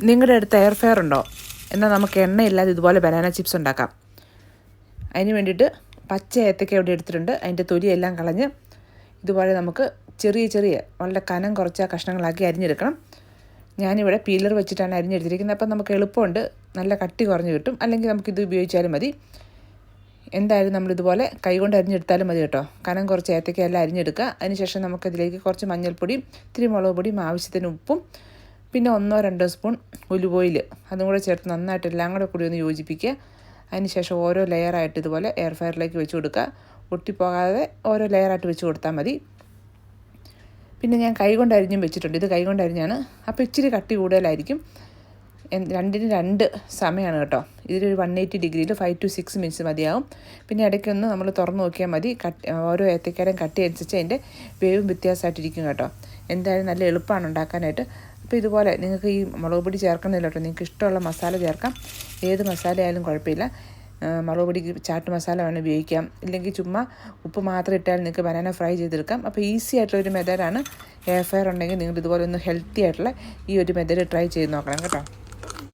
നിങ്ങളുടെ അടുത്ത് air fair ഉണ്ടോ? എന്നാൽ നമുക്ക് എണ്ണയില്ലാതെ ഇതുപോലെ ബനാന ചിപ്സ് ഉണ്ടാക്കാം. അതിന് വേണ്ടിയിട്ട് പച്ച ഏത്തക്ക ഇവിടെ എടുത്തിട്ടുണ്ട്. അതിന്റെ തൊലിയെല്ലാം കളഞ്ഞ് ഇതുപോലെ നമുക്ക് ചെറിയ ചെറിയ വളരെ കനം കുറച്ച കഷ്ണങ്ങളാക്കി അരിഞ്ഞെടുക്കണം. ഞാനിവിടെ പീലർ വെച്ചിട്ടാണ് അരിഞ്ഞെടുത്തിരിക്കുന്നത്. അപ്പം നമുക്ക് എളുപ്പമുണ്ട്. നല്ല കട്ടി കുറഞ്ഞ് കിട്ടും. അല്ലെങ്കിൽ നമുക്കിത് ഉപയോഗിച്ചാലും മതി. എന്തായാലും നമ്മളിതുപോലെ കൈകൊണ്ട് അരിഞ്ഞെടുത്താലും മതി കേട്ടോ. കനം കുറച്ച് ഏത്തക്കയെല്ലാം അരിഞ്ഞെടുക്കുക. അതിനുശേഷം നമുക്കതിലേക്ക് കുറച്ച് മഞ്ഞൾപ്പൊടിയും ഇത്തിരി മുളക് പൊടിയും ആവശ്യത്തിന് ഉപ്പും പിന്നെ ഒന്നോ രണ്ടോ സ്പൂൺ ഒലിവ് ഓയിൽ അതും കൂടെ ചേർത്ത് നന്നായിട്ട് എല്ലാം കൂടെ കൂടി ഒന്ന് യോജിപ്പിക്കുക. അതിനുശേഷം ഓരോ ലെയറായിട്ട് ഇതുപോലെ എയർ ഫയറിലേക്ക് വെച്ച് കൊടുക്കുക. ഒട്ടിപ്പോകാതെ ഓരോ ലെയറായിട്ട് വെച്ച് കൊടുത്താൽ മതി. പിന്നെ ഞാൻ കൈകൊണ്ട് അരിഞ്ഞും വെച്ചിട്ടുണ്ട്. ഇത് കൈകൊണ്ട് അരിഞ്ഞാണ്. അപ്പോൾ ഇച്ചിരി കട്ടി കൂടുതലായിരിക്കും. രണ്ടിന് രണ്ട് സമയമാണ് കേട്ടോ. ഇതിലൊരു വൺ എയ്റ്റി ഡിഗ്രിയിൽ ഫൈവ് ടു സിക്സ് മിനിറ്റ്സ് മതിയാവും. പിന്നെ ഇടയ്ക്കൊന്ന് നമ്മൾ തുറന്ന് നോക്കിയാൽ മതി. കട്ട് ഓരോ ഏത്തക്കാരും കട്ടി അനുസരിച്ച് അതിന്റെ വേവും വ്യത്യാസമായിട്ടിരിക്കും കേട്ടോ. എന്തായാലും നല്ല എളുപ്പമാണ് ഉണ്ടാക്കാനായിട്ട്. അപ്പോൾ ഇതുപോലെ നിങ്ങൾക്ക് ഈ മുളക് പൊടി ചേർക്കണമെന്നില്ല കേട്ടോ നിങ്ങൾക്ക് ഇഷ്ടമുള്ള മസാല ചേർക്കാം. ഏത് മസാല ആയാലും കുഴപ്പമില്ല. മുളക് പൊടി ചാട്ട് മസാല വേണം ഉപയോഗിക്കാം. ഇല്ലെങ്കിൽ ചുമ്മാ ഉപ്പ് മാത്രം ഇട്ടാൽ നിങ്ങൾക്ക് ബനാന ഫ്രൈ ചെയ്തെടുക്കാം. അപ്പോൾ ഈസി ആയിട്ടുള്ള ഒരു മെത്തേഡാണ് എയർ ഫയർ ഉണ്ടെങ്കിൽ നിങ്ങൾ ഇതുപോലെ ഒന്ന് ഹെൽത്തി ആയിട്ടുള്ള ഈ ഒരു മെത്തേഡ് ട്രൈ ചെയ്ത് നോക്കണം കേട്ടോ.